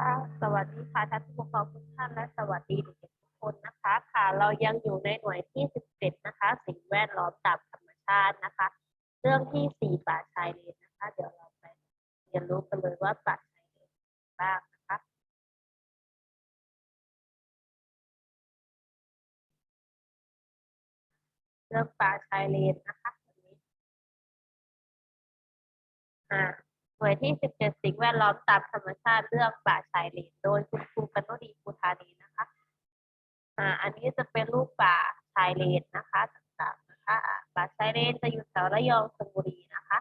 ค่ะ สวัสดีค่ะท่านผู้ปกครองทุกท่านและสวัสดีเด็กๆทุกคนนะคะ ค่ะ เรายังอยู่ในหน่วยที่ 17 นะคะ สิ่งแวดล้อมตามธรรมชาตินะคะ เรื่องที่ 4 ป่าชายเลนนะคะ เดี๋ยวเราไปเรียนรู้กันเลยว่าป่าชายเลนบ้างนะคะ เรื่องป่าชายเลนนะคะวันนี้อ่า หน่วยที่ 17 สิ่งแวดล้อมตามธรรมชาติเรื่องป่าชายเลนโดยคุณครูกันดีภูธานีนะคะอ่าอันนี้จะเป็นรูปป่าชายเลนนะคะต่างๆนะคะป่าชายเลนจะอยู่แถวระยองชลบุรีนะคะ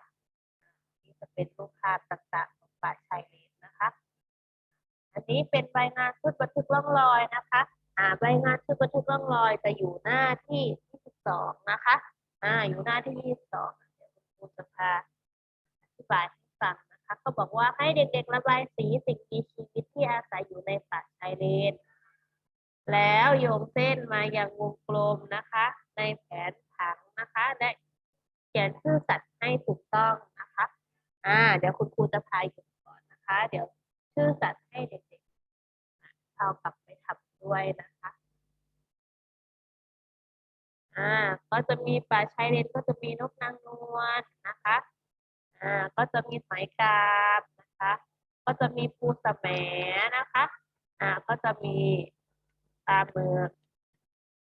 นี่จะเป็นรูปภาพต่างๆของป่าชายเลนนะคะ อันนี้เป็นใบงานชุดบันทึกร่องรอยนะคะอ่าใบงานชุดบันทึกร่องรอยจะอยู่หน้าที่ 22 นะคะอ่าอยู่หน้าที่ 22เดี๋ยวคุณครูจะพาอธิบายให้ฟัง นะคะเขาบอกว่าให้เด็กๆระบายสีสิ่งมีชีวิตที่อาศัยอยู่ในป่าชายเลน แล้วโยงเส้นมาอย่างวงกลมนะคะ ในแผนผังนะคะ และเขียนชื่อสัตว์ให้ถูกต้องนะคะอ่าเดี๋ยวคุณครูจะพาอยู่ก่อนนะคะ เดี๋ยวชื่อสัตว์ให้เด็กๆเอากลับไปทำด้วยนะคะอ่าก็จะมีป่าชายเลนก็จะมีนกนางนวลนะคะ อ่าก็จะมีหอยกาบนะคะ ก็จะมีปูสแหมนะคะอ่าก็จะมีปลาหมึก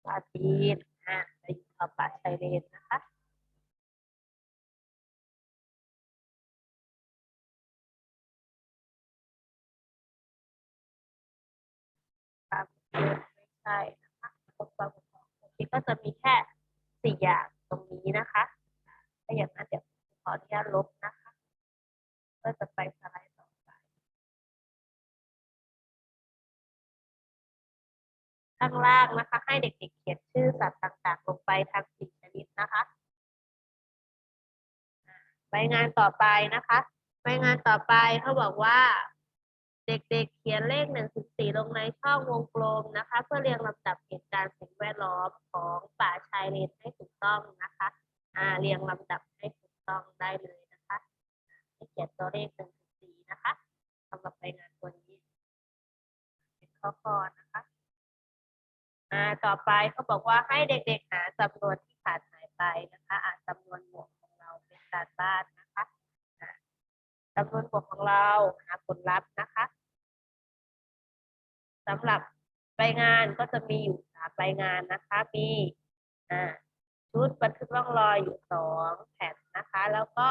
ปลาตีนอ่าจะอยู่กับป่าชายเลนนะคะปลาหมึกเยอะไม่ใช่นะคะตกปลาหมึกออกตรงนี้ก็จะมีแค่สี่อย่างตรงนี้นะคะถ้าอย่างนั้นเดี๋ยวขออนุญาตลบนะคะ ก็จะไปสไลด์ต่อไป ข้างล่างนะคะ ให้เด็กๆเขียนชื่อสัตว์ต่างๆ ลงไปทั้งสี่ชนิดนะคะใบงานต่อไปนะคะใบงานต่อไปเขาบอกว่า เด็กๆเขียนเลขหนึ่งถึงสี่ลงในช่องวงกลมนะคะ เพื่อเรียงลำดับเหตุการณ์สิ่งแวดล้อมของป่าชายเลนให้ถูกต้องนะคะอ่าเรียงลำดับให้ถูกต้องได้เลยนะคะให้เขียนตัวเลขหนึ่งถึงสี่นะคะสำหรับใบงานตัวนี้เป็นข้อๆนะคะอ่า ต่อไปเขาบอกว่าให้เด็กๆหาจำนวนที่ขาดหายไปนะคะอ่าจำนวนหมวกของเราเป็นการบ้านนะคะอ่าจำนวนหมวกของเราหาผลลัพธ์นะคะสำหรับใบงานก็จะมีอยู่สามใบงานนะคะ มีชุดบันทึกร่องรอยอยู่สองแผ่นนะคะ แล้วก็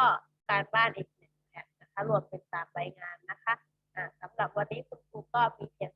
การบ้านอีกหนึ่งแผ่นนะคะรวมเป็นสามใบงานนะคะสำหรับวันนี้คุณครูก็มีเพียง